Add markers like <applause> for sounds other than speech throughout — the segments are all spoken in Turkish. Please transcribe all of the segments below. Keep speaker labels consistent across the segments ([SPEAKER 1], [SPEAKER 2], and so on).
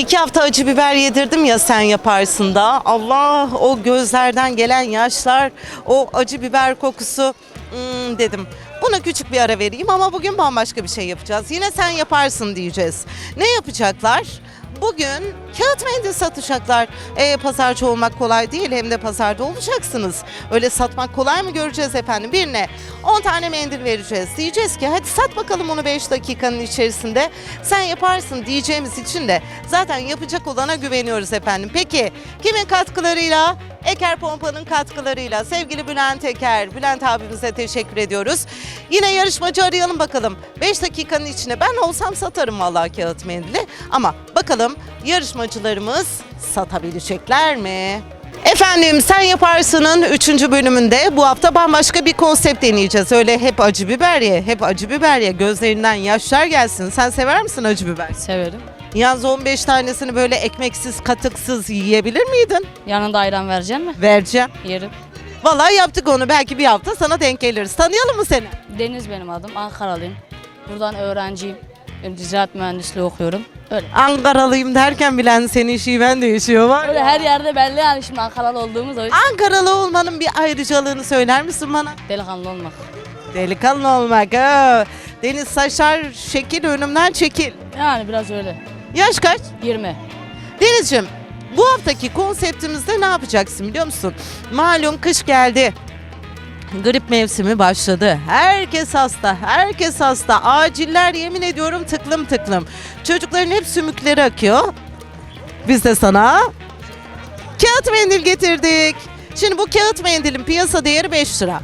[SPEAKER 1] İki hafta acı biber yedirdim ya sen yaparsın da. Allah o gözlerden gelen yaşlar, o acı biber kokusu hmm, dedim. Buna küçük bir ara vereyim ama bugün bambaşka bir şey yapacağız. Yine sen yaparsın diyeceğiz. Ne yapacaklar? Bugün kağıt mendil satacaklar. E, pazarcı olmak kolay değil hem de pazarda olacaksınız. Öyle satmak kolay mı göreceğiz efendim? Birine 10 tane mendil vereceğiz. Diyeceğiz ki hadi sat bakalım onu 5 dakikanın içerisinde. Sen yaparsın diyeceğimiz için de zaten yapacak olana güveniyoruz efendim. Peki kimin katkılarıyla? Eker Pompa'nın katkılarıyla sevgili Bülent Eker, Bülent abimize teşekkür ediyoruz. Yine yarışmacı arayalım bakalım. 5 dakikanın içinde ben olsam satarım vallahi kağıt mendili. Ama bakalım yarışmacılarımız satabilecekler mi? Efendim Sen Yaparsın'ın 3. bölümünde bu hafta bambaşka bir konsept deneyeceğiz. Öyle hep acı biber ye, hep acı biber ye. Gözlerinden yaşlar gelsin. Sen sever misin acı biber?
[SPEAKER 2] Severim.
[SPEAKER 1] Yalnız 15 tanesini böyle ekmeksiz, katıksız yiyebilir miydin?
[SPEAKER 2] Yanında ayran verecek mi?
[SPEAKER 1] Vereceğim.
[SPEAKER 2] Yerim.
[SPEAKER 1] Vallahi yaptık onu. Belki bir hafta sana denk geliriz. Tanıyalım mı seni?
[SPEAKER 2] Deniz benim adım. Ankaralıyım. Buradan öğrenciyim. Ben ziraat mühendisliği okuyorum. Öyle.
[SPEAKER 1] Ankaralıyım derken bilen senin şiven değişiyor var.
[SPEAKER 2] Öyle
[SPEAKER 1] ya.
[SPEAKER 2] her yerde belli yani şimdi Ankaralı olduğumuz o yüzden
[SPEAKER 1] Ankaralı olmanın bir ayrıcalığını söyler misin bana?
[SPEAKER 2] delikanlı olmak.
[SPEAKER 1] Delikanlı olmak. Ha. Deniz saçlar şekil önümden çekil.
[SPEAKER 2] Yani biraz öyle.
[SPEAKER 1] Yaş kaç?
[SPEAKER 2] 20.
[SPEAKER 1] Denizciğim bu haftaki konseptimizde ne yapacaksın biliyor musun? Malum kış geldi. Grip mevsimi başladı. Herkes hasta, herkes hasta. Aciller yemin ediyorum tıklım tıklım. Çocukların hep sümükleri akıyor. Biz de sana kağıt mendil getirdik. Şimdi bu kağıt mendilin piyasa değeri 5 lira.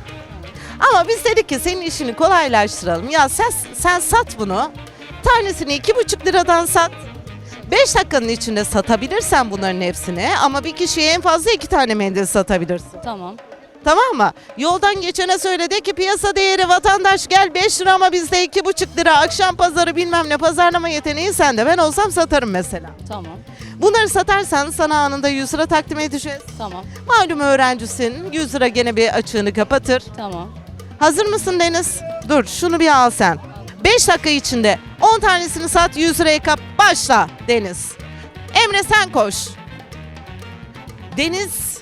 [SPEAKER 1] Ama biz dedik ki senin işini kolaylaştıralım. Ya sen, sen sat bunu. Tanesini iki buçuk liradan sat. 5 dakikanın içinde satabilirsen bunların hepsini ama bir kişiye en fazla iki tane mendil satabilirsin.
[SPEAKER 2] Tamam.
[SPEAKER 1] Tamam mı? Yoldan geçene söyle de ki piyasa değeri vatandaş gel 5 lira ama bizde iki buçuk lira akşam pazarı bilmem ne pazarlama yeteneği sende. Ben olsam satarım mesela.
[SPEAKER 2] Tamam.
[SPEAKER 1] Bunları satarsan sana anında 100 lira takdim edeceğiz.
[SPEAKER 2] Tamam.
[SPEAKER 1] Malum öğrencisin 100 lira gene bir açığını kapatır.
[SPEAKER 2] Tamam.
[SPEAKER 1] Hazır mısın Deniz? Dur şunu bir al sen. 5 dakika içinde 10 tanesini sat 100 liraya kap. Başla Deniz. Emre sen koş. Deniz.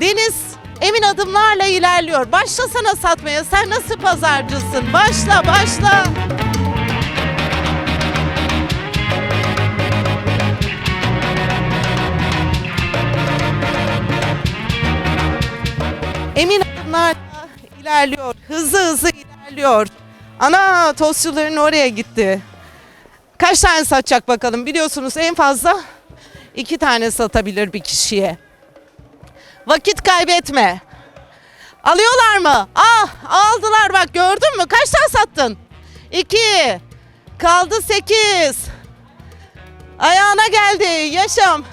[SPEAKER 1] Deniz emin adımlarla ilerliyor. Başlasana satmaya. Sen nasıl pazarcısın? Başla başla. Emin adımlarla ilerliyor. Hızlı hızlı ilerliyor. Ana tostçuların oraya gitti. Kaç tane satacak bakalım biliyorsunuz en fazla iki tane satabilir bir kişiye. Vakit kaybetme. Alıyorlar mı? Ah aldılar bak gördün mü? Kaç tane sattın? İki. Kaldı sekiz. Ayağına geldi yaşam.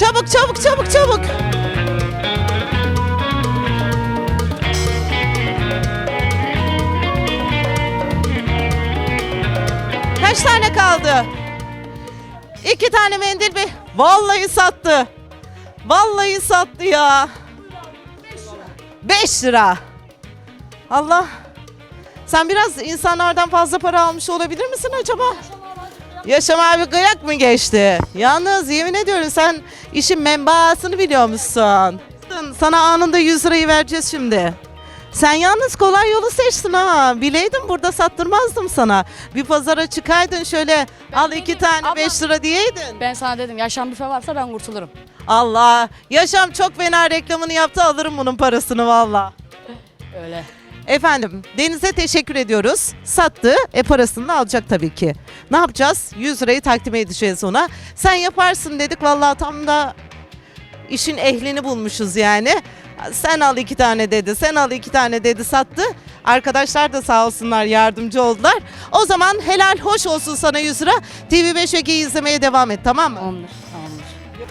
[SPEAKER 1] Çabuk çabuk çabuk çabuk. Kaç tane kaldı? İki tane mendil bir. Vallahi sattı. Vallahi sattı ya. 5 lira. Allah. Sen biraz insanlardan fazla para almış olabilir misin acaba? Yaşam abi kıyak mı geçti? Yalnız yemin ediyorum sen işin menbaasını biliyor musun? Sana anında 100 lirayı vereceğiz şimdi. Sen yalnız kolay yolu seçtin ha. Bileydim burada sattırmazdım sana. Bir pazara çıkaydın şöyle al iki tane
[SPEAKER 2] abla-
[SPEAKER 1] 5 lira diyeydin.
[SPEAKER 2] Ben sana dedim yaşam büfe varsa ben kurtulurum.
[SPEAKER 1] Allah. Yaşam çok fena reklamını yaptı alırım bunun parasını valla.
[SPEAKER 2] Öyle.
[SPEAKER 1] Efendim Deniz'e teşekkür ediyoruz. Sattı. E parasını da alacak tabii ki. Ne yapacağız? 100 lirayı takdim edeceğiz ona. Sen yaparsın dedik. Vallahi tam da işin ehlini bulmuşuz yani. Sen al iki tane dedi. Sen al iki tane dedi sattı. Arkadaşlar da sağ olsunlar yardımcı oldular. O zaman helal hoş olsun sana 100 lira. TV5 Ege'yi izlemeye devam et tamam mı?
[SPEAKER 2] Tamamdır.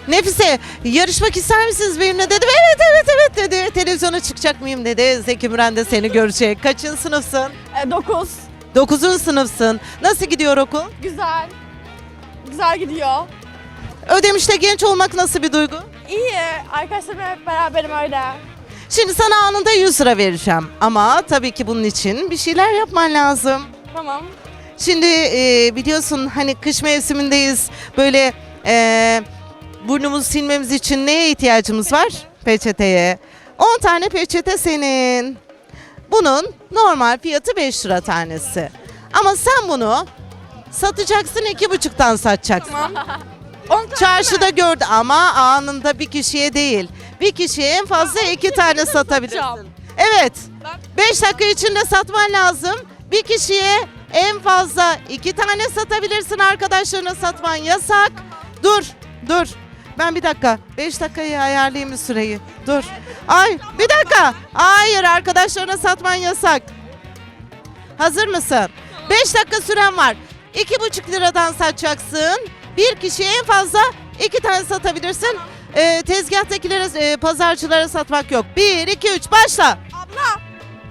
[SPEAKER 1] Nefise yarışmak ister misiniz benimle dedim. Evet evet evet dedi. Televizyona çıkacak mıyım dedi. Zeki Müren de seni görecek. Kaçın sınıfsın?
[SPEAKER 3] 9.
[SPEAKER 1] Dokuzun sınıfsın. Nasıl gidiyor okul?
[SPEAKER 3] Güzel. Güzel gidiyor.
[SPEAKER 1] Ödemiş'te genç olmak nasıl bir duygu?
[SPEAKER 3] İyi. Arkadaşlarımla hep beraberim öyle.
[SPEAKER 1] Şimdi sana anında 100 lira vereceğim. Ama tabii ki bunun için bir şeyler yapman lazım.
[SPEAKER 3] Tamam.
[SPEAKER 1] Şimdi e, biliyorsun hani kış mevsimindeyiz. Böyle Ee, burnumuzu silmemiz için neye ihtiyacımız var? Peçeteye. 10 tane peçete senin. Bunun normal fiyatı 5 lira tanesi. Ama sen bunu satacaksın iki buçuktan satacaksın. <laughs> Çarşıda gördü ama anında bir kişiye değil. Bir kişiye en fazla iki tane satabilirsin. Evet. 5 dakika içinde satman lazım. Bir kişiye en fazla iki tane satabilirsin. Arkadaşlarına satman yasak. Dur, dur. Ben bir dakika. 5 dakikayı ayarlayayım bir süreyi. Dur. Ay bir dakika. Hayır arkadaşlarına satman yasak. Hazır mısın? 5 dakika süren var. 2,5 liradan satacaksın. Bir kişiye en fazla iki tane satabilirsin. Ee, tezgahtakilere, e, pazarcılara satmak yok. 1, 2, 3 başla.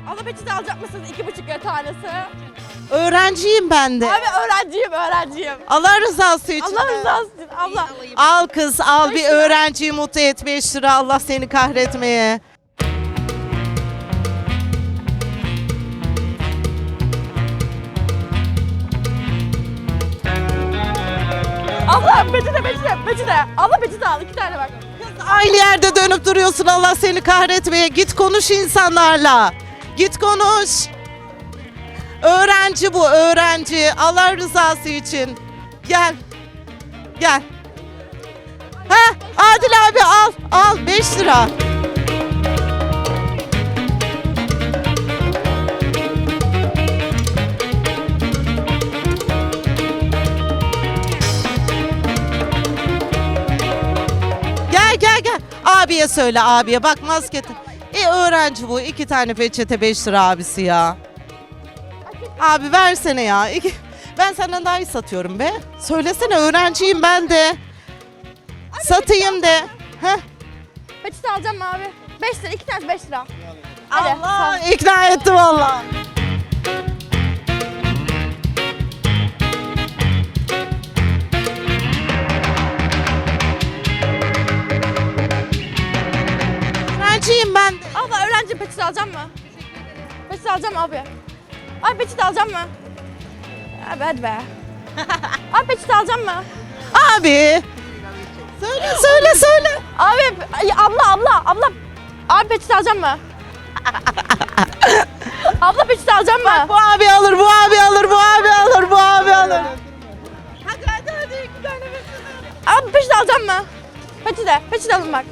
[SPEAKER 3] Abla peçete alacak mısınız? İki buçuk lira tanesi.
[SPEAKER 1] Öğrenciyim ben de.
[SPEAKER 3] Abi öğrenciyim öğrenciyim.
[SPEAKER 1] Allah rızası için.
[SPEAKER 3] Allah rızası için abla.
[SPEAKER 1] Al kız al
[SPEAKER 3] Beş
[SPEAKER 1] bir
[SPEAKER 3] lira.
[SPEAKER 1] öğrenciyi mutlu et 5 lira Allah seni kahretmeye.
[SPEAKER 3] Abla peçete peçete peçete. Abla peçete al iki tane bak.
[SPEAKER 1] Aynı yerde dönüp duruyorsun Allah seni kahretmeye. Git konuş insanlarla. Git konuş. Öğrenci bu öğrenci. Allah rızası için. Gel. Gel. Ha Adil abi al. Al 5 lira. Gel gel gel. Abiye söyle abiye. Bak maske. Öğrenci bu. iki tane peçete 5 lira abisi ya. Abi versene ya. İki- Ben senden daha iyi satıyorum be. Söylesene öğrenciyim ben de. Satayım de. Heh.
[SPEAKER 3] Peçete alacağım abi? Beş lira iki tane beş lira. Hadi.
[SPEAKER 1] Allah ikna etti valla.
[SPEAKER 3] Alacağım mı? Peçete alacağım abi? Abi peçete alacağım mı? Abi hadi be. <laughs> abi peçete alacağım mı?
[SPEAKER 1] Abi. Söyle söyle söyle.
[SPEAKER 3] Abi ay, abla abla abla. Abi peçete alacağım mı? <laughs> abla peçete alacağım mı?
[SPEAKER 1] Bu abi alır, bu abi alır, bu abi alır, bu abi alır.
[SPEAKER 3] Hadi hadi hadi iki tane peçete. Abi peçete alacağım mı? Peçete, peçete alın bak.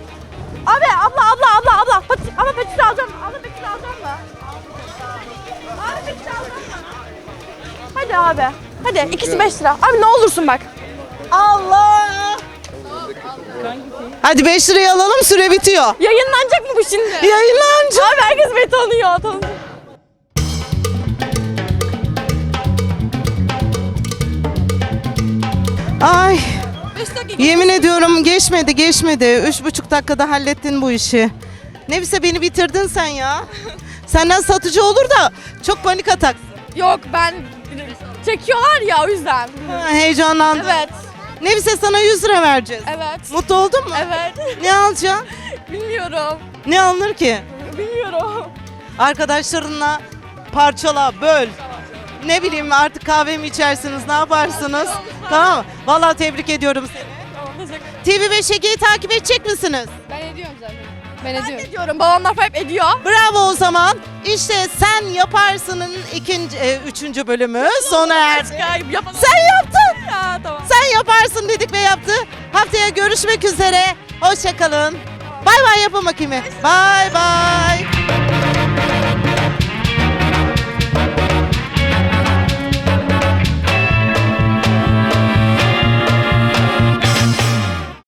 [SPEAKER 3] Abi abla abla abla abla. Peçete, ama peçete alacağım? Abla peçete alacağım mı? Abi peçete alacağım mı? Hadi abi. Hadi ikisi 5 lira. Abi ne olursun bak.
[SPEAKER 1] Allah. Hadi 5 liraya alalım süre bitiyor.
[SPEAKER 3] Yayınlanacak mı bu şimdi?
[SPEAKER 1] Yayınlanacak.
[SPEAKER 3] Abi herkes beni tanıyor. tanıyor.
[SPEAKER 1] Ay. Yemin ediyorum geçmedi geçmedi. Üç buçuk dakikada hallettin bu işi. Nefise beni bitirdin sen ya. Senden satıcı olur da çok panik atak.
[SPEAKER 3] Yok ben çekiyorlar ya o yüzden.
[SPEAKER 1] Ha, Heyecanlandım.
[SPEAKER 3] Evet.
[SPEAKER 1] Nefise sana 100 lira vereceğiz.
[SPEAKER 3] Evet.
[SPEAKER 1] Mutlu oldun mu?
[SPEAKER 3] Evet.
[SPEAKER 1] Ne alacaksın?
[SPEAKER 3] Bilmiyorum.
[SPEAKER 1] Ne alınır ki?
[SPEAKER 3] Bilmiyorum.
[SPEAKER 1] Arkadaşlarınla parçala, böl. Ne bileyim artık kahve mi içersiniz, ne yaparsınız? Tamam mı? Vallahi tebrik ediyorum seni.
[SPEAKER 3] Tamam teşekkür
[SPEAKER 1] TV ve Şeke'yi takip edecek misiniz?
[SPEAKER 2] Ben ediyorum zaten. Ben
[SPEAKER 3] Ben ediyorum. Babamlar hep ediyor.
[SPEAKER 1] Bravo o zaman. İşte sen yaparsının ikinci, e, üçüncü bölümü sona erdi. Sen yaptın.
[SPEAKER 3] Ya tamam.
[SPEAKER 1] Sen yaparsın dedik ve yaptı. Haftaya görüşmek üzere. Hoşçakalın. Bay bay yapın bakayım. Bay bay.